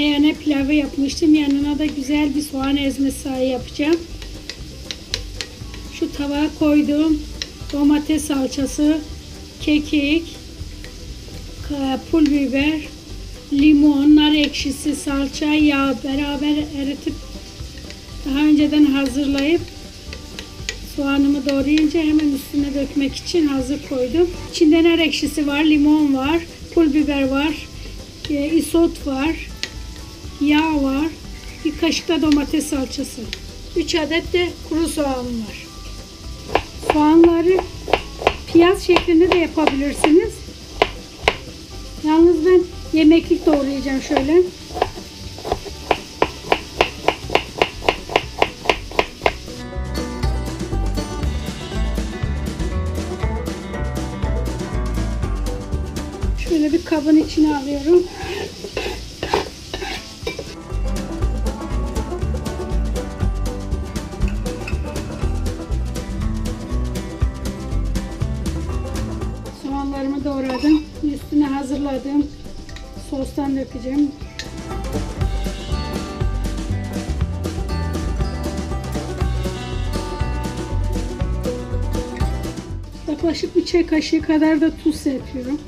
meyhane pilavı yapmıştım. Yanına da güzel bir soğan ezmesi yapacağım. Şu tabağa koydum. Domates salçası, kekik, pul biber, limon, nar ekşisi, salça, yağ beraber eritip daha önceden hazırlayıp soğanımı doğrayınca hemen üstüne dökmek için hazır koydum. İçinde nar ekşisi var, limon var, pul biber var, e, isot var, yağ var, bir kaşık da domates salçası. 3 adet de kuru soğanım var. Soğanları piyaz şeklinde de yapabilirsiniz. Yalnız ben yemeklik doğrayacağım şöyle. Şöyle bir kabın içine alıyorum. Soğanlarımı doğradım. Üstüne hazırladım. Sostan dökeceğim. Yaklaşık bir çay kaşığı kadar da tuz serpiyorum.